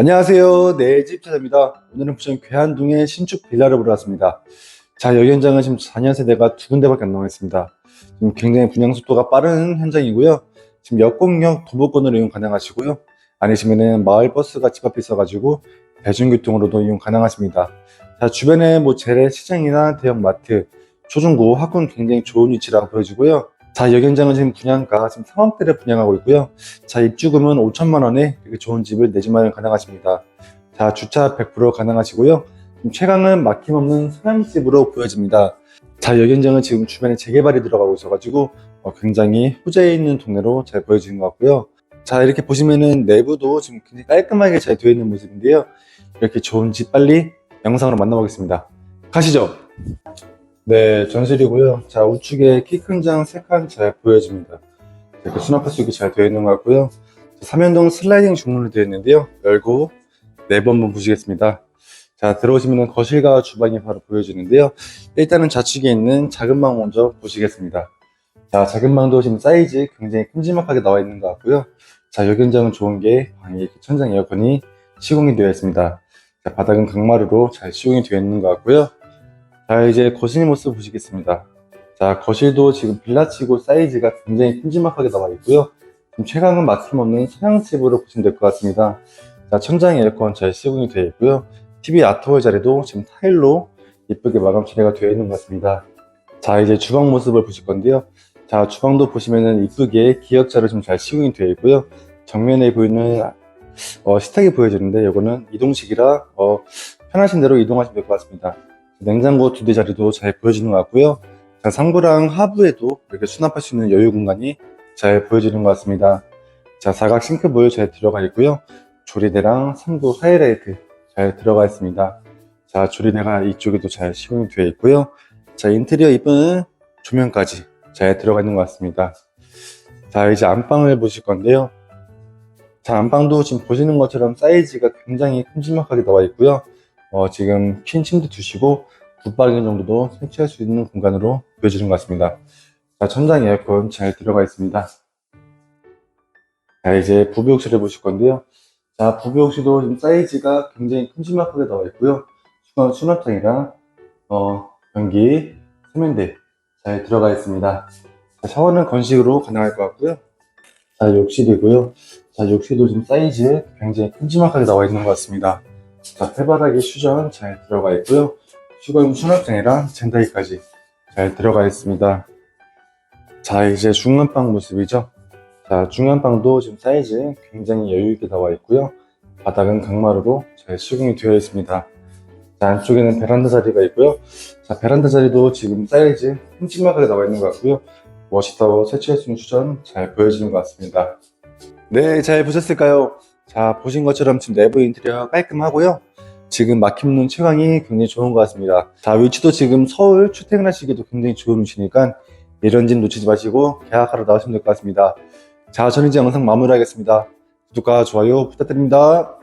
안녕하세요. 네, 집차입니다. 오늘은 부천 괴한동의 신축 빌라를 보러 왔습니다. 자, 여기 현장은 지금 4년 세대가 두 군데밖에 안 나와 있습니다. 지금 굉장히 분양 속도가 빠른 현장이고요. 지금 역공역 도보권으로 이용 가능하시고요. 아니시면은 마을버스가 집 앞에 있어가지고 대중교통으로도 이용 가능하십니다. 자, 주변에 뭐 재래 시장이나 대형 마트, 초중고, 학군 굉장히 좋은 위치라고 보여지고요. 자, 여기 현장은 지금 분양가 지금 3억대를 분양하고 있고요. 자, 입주금은 5천만 원에 이렇게 좋은 집을 내 집 마련 가능하십니다. 자, 주차 100% 가능하시고요. 최강은 막힘없는 서양집으로 보여집니다. 자, 여기 현장은 지금 주변에 재개발이 들어가고 있어가지고 어, 굉장히 후재에 있는 동네로 잘 보여지는 것 같고요. 자, 이렇게 보시면은 내부도 지금 굉장히 깔끔하게 잘 되어 있는 모습인데요. 이렇게 좋은 집 빨리 영상으로 만나보겠습니다. 가시죠. 네, 전실이고요. 자, 우측에 키 큰 장 3칸 잘 보여집니다. 이렇게 수납할 수 있게 잘 되어 있는 것 같고요. 자, 삼연동 슬라이딩 중문으로 되어 있는데요. 열고 내부 한번 보시겠습니다. 자, 들어오시면 거실과 주방이 바로 보여지는데요. 일단은 좌측에 있는 작은 방 먼저 보시겠습니다. 자, 작은 방도 지금 사이즈 굉장히 큼지막하게 나와 있는 것 같고요. 자, 여기 현장은 좋은 게 방에 천장 에어컨이 시공이 되어 있습니다. 자, 바닥은 강마루로 잘 시공이 되어 있는 것 같고요. 자, 이제 거실 모습 보시겠습니다. 자, 거실도 지금 빌라치고 사이즈가 굉장히 큼지막하게 나와 있고요. 지금 최강은 막힘없는 서양집으로 보시면 될 것 같습니다. 자, 천장 에어컨 잘 시공이 되어 있고요. TV 아트월 자리도 지금 타일로 예쁘게 마감 처리가 되어 있는 것 같습니다. 자, 이제 주방 모습을 보실 건데요. 자, 주방도 보시면은 이쁘게 기역자로 좀 잘 시공이 되어 있고요. 정면에 보이는 어, 식탁이 보여지는데 이거는 이동식이라 어, 편하신 대로 이동하시면 될 것 같습니다. 냉장고 두 대 자리도 잘 보여지는 것 같고요. 자, 상부랑 하부에도 이렇게 수납할 수 있는 여유 공간이 잘 보여지는 것 같습니다. 자, 사각 싱크볼 잘 들어가 있고요. 조리대랑 상부 하이라이트 잘 들어가 있습니다. 자, 조리대가 이쪽에도 잘 시공이 되어 있고요. 자, 인테리어 이쁜 조명까지 잘 들어가 있는 것 같습니다. 자, 이제 안방을 보실 건데요. 자, 안방도 지금 보시는 것처럼 사이즈가 굉장히 큼지막하게 나와 있고요. 어, 지금 퀸 침대 두시고 붙박이 정도도 설치할 수 있는 공간으로 보여지는 것 같습니다. 자, 천장 에어컨 잘 들어가 있습니다. 자, 이제 부부욕실을 보실 건데요. 자, 부부욕실도 지금 사이즈가 굉장히 큼지막하게 나와 있고요. 수납, 수납장이랑, 어, 변기, 세면대 잘 들어가 있습니다. 자, 샤워는 건식으로 가능할 것 같고요. 자, 욕실이고요. 자, 욕실도 지금 사이즈 굉장히 큼지막하게 나와 있는 것 같습니다. 자, 페바닥에 슈전 잘 들어가 있고요. 수거용 수납장이랑 젠다이까지 잘 들어가 있습니다. 자, 이제 중간방 모습이죠. 자, 중간방도 지금 사이즈 굉장히 여유있게 나와 있고요. 바닥은 강마루로 잘 시공이 되어 있습니다. 자, 안쪽에는 베란다 자리가 있고요. 자, 베란다 자리도 지금 사이즈 큼지막하게 나와 있는 것 같고요. 워시타워 설치할 수 있는 수전 잘 보여지는 것 같습니다. 네, 잘 보셨을까요? 자, 보신 것처럼 지금 내부 인테리어 깔끔하고요. 지금 막힘없는 채광이 굉장히 좋은 것 같습니다. 자, 위치도 지금 서울 출퇴근하시기도 굉장히 좋은 위치니까 이런 집 놓치지 마시고 계약하러 나오시면 될 것 같습니다. 자, 저는 이제 영상 마무리하겠습니다. 구독과 좋아요 부탁드립니다.